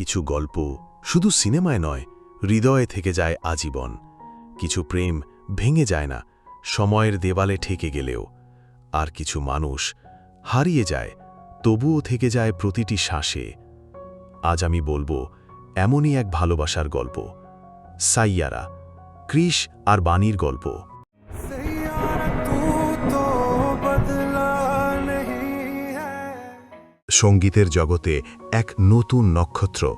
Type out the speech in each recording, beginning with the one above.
কিছু গল্প শুধু সিনেমায় নয়, হৃদয়ে থেকে যায় আজীবন। কিছু প্রেম ভেঙে যায় না, সময়ের দেওয়ালে ঠেকে গেলেও। আর কিছু মানুষ হারিয়ে যায়, তবুও থেকে যায় প্রতিটি শ্বাসে। আজ আমি বলব, এমনই এক ভালোবাসার গল্প। সাইয়ারা ক্রিস আর বাণীর গল্প। সঙ্গীতের জগতে এক নতুন নক্ষত্র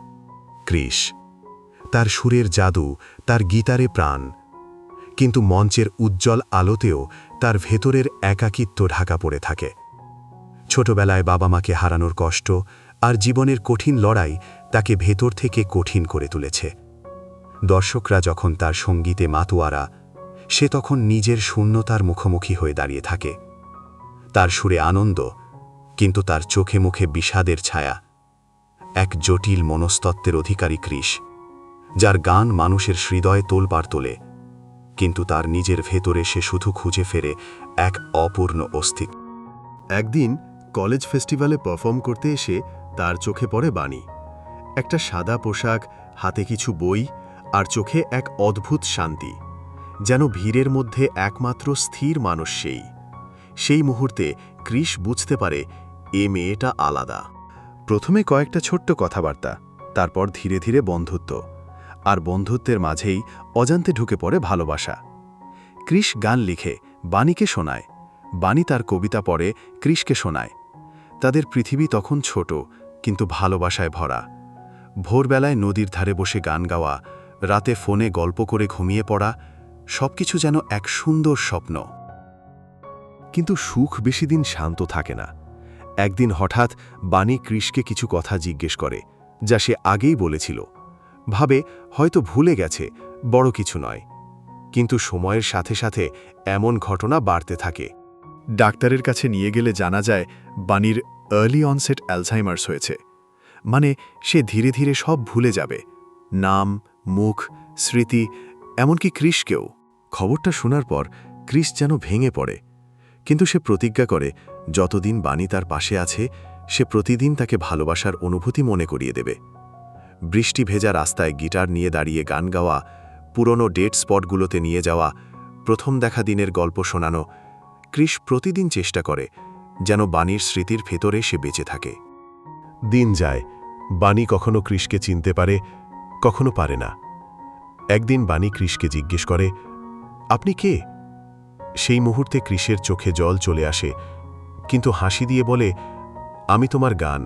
ক্রিস তার সুরের জাদু, তার গিটারে প্রাণ। কিন্তু মঞ্চের উজ্জ্বল আলোতেও তার ভেতরের একাকিত্ব ঢাকা পড়ে থাকে। ছোটবেলায় বাবা মাকে হারানোর কষ্ট আর জীবনের কঠিন লড়াই তাকে ভেতর থেকে কঠিন করে তুলেছে। দর্শকরা যখন তার সঙ্গীতে মাতোয়ারা, সে তখন নিজের শূন্যতার মুখোমুখি হয়ে দাঁড়িয়ে থাকে। তার সুরে আনন্দ কিন্তু তার চোখে মুখে বিষাদের ছায়া। এক জটিল মনস্তত্ত্বের অধিকারী কৃষ, যার গান মানুষের হৃদয়ে তোলপাড় তোলে, কিন্তু তার নিজের ভেতরে সে শুধু খুঁজে ফেরে এক অপূর্ণ অস্তিত্ব। একদিন কলেজ ফেস্টিভ্যালে পারফর্ম করতে এসে তার চোখে পড়ে বাণী, একটা সাদা পোশাক, হাতে কিছু বই আর চোখে এক অদ্ভুত শান্তি, যেন ভিড়ের মধ্যে একমাত্র স্থির মানুষ সেই। সেই মুহূর্তে ক্রিস বুঝতে পারে এ মেয়েটা আলাদা। প্রথমে কয়েকটা ছোট্ট কথাবার্তা, তারপর ধীরে ধীরে বন্ধুত্ব, আর বন্ধুত্বের মাঝেই অজান্তে ঢুকে পড়ে ভালোবাসা। ক্রিস গান লিখে, বাণীকে শোনায়। বাণী তার কবিতা পড়ে ক্রিসকে শোনায়। তাদের পৃথিবী তখন ছোট, কিন্তু ভালোবাসায় ভরা। ভোরবেলায় নদীর ধারে বসে গান গাওয়া, রাতে ফোনে গল্প করে ঘুমিয়ে পড়া, সবকিছু যেন এক সুন্দর স্বপ্ন। কিন্তু সুখ বেশি দিন শান্ত থাকে না। একদিন হঠাৎ বাণী কৃষকে কিছু কথা জিজ্ঞেস করে, যা সে আগেই বলেছিল। ভাবে, হয়তো ভুলে গেছে, বড় কিছু নয়। কিন্তু সময়ের সাথে সাথে এমন ঘটনা বাড়তে থাকে। ডাক্তারের কাছে নিয়ে গেলে জানা যায়, বাণীর আর্লি অনসেট অ্যালঝাইমার্স হয়েছে। মানে সে ধীরে ধীরে সব ভুলে যাবে। নাম, মুখ, স্মৃতি, এমনকি ক্রিসকেও খবরটা শোনার পর ক্রিস যেন ভেঙে পড়ে। কিন্তু সে প্রতিজ্ঞা করে, যতদিন বাণী তার পাশে আছে, সে প্রতিদিন তাকে ভালোবাসার অনুভূতি মনে করিয়ে দেবে। বৃষ্টি ভেজা রাস্তায় গিটার নিয়ে দাঁড়িয়ে গান গাওয়া, পুরনো ডেট স্পটগুলোতে নিয়ে যাওয়া, প্রথম দেখা দিনের গল্প শোনানো ক্রিস প্রতিদিন চেষ্টা করে, যেন বাণীর স্মৃতির ভেতরে সে বেঁচে থাকে। দিন যায়, বাণী কখনো ক্রিসকে চিনতে পারে, কখনো পারে না। একদিন বাণী ক্রিসকে জিজ্ঞেস করে, আপনি কে? সেই মুহূর্তে ক্রিসের চোখে জল চলে আসে, কিন্তু হাসি দিয়ে বলে, আমি তোমার গান।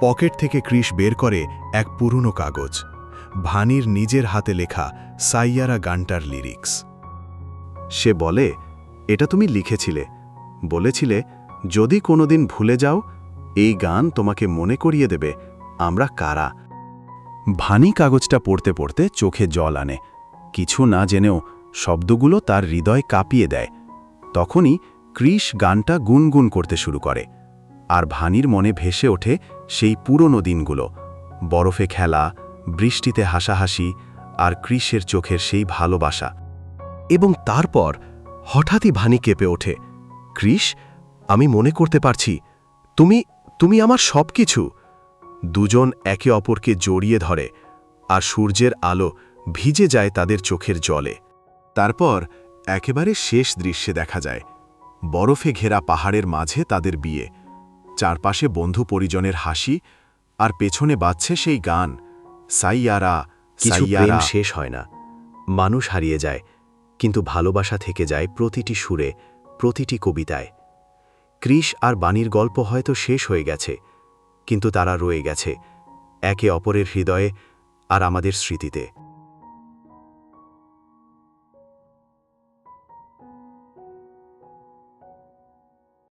পকেট থেকে ক্রিস বের করে এক পুরনো কাগজ, ভানির নিজের হাতে লেখা সাইয়ারা গানটার লিরিক্স। সে বলে, এটা তুমি লিখেছিলে। বলেছিলে, যদি কোনোদিন ভুলে যাও, এই গান তোমাকে মনে করিয়ে দেবে, আমরা কারা? ভানি কাগজটা পড়তে পড়তে চোখে জল আনে। কিছু না জেনেও শব্দগুলো তার হৃদয় কাঁপিয়ে দেয়। তখনই ক্রিস গানটা গুনগুন করতে শুরু করে আর ভানির মনে ভেসে ওঠে সেই পুরনো দিনগুলো, বরফে খেলা, বৃষ্টিতে হাসাহাসি আর ক্রিসের চোখের সেই ভালোবাসা। এবং তারপর হঠাৎই ভানি কেঁপে ওঠে ক্রিস আমি মনে করতে পারছি, তুমি তুমি আমার সব কিছু দুজন একে অপরকে জড়িয়ে ধরে আর সূর্যের আলো ভিজে যায় তাদের চোখের জলে। তারপর একেবারে শেষ দৃশ্যে দেখা যায় বরফে ঘেরা পাহাড়ের মাঝে তাদের বিয়ে। চারপাশে বন্ধু পরিজনের হাসি আর পেছনে বাজছে সেই গান সাইয়ারা সাইয়ারা। শেষ হয় না। মানুষ হারিয়ে যায় কিন্তু ভালোবাসা থেকে যায় প্রতিটি সুরে প্রতিটি কবিতায়। ক্রিস আর বাণীর গল্প হয়তো শেষ হয়ে গেছে কিন্তু তারা রয়ে গেছে একে অপরের হৃদয়ে আর আমাদের স্মৃতিতে।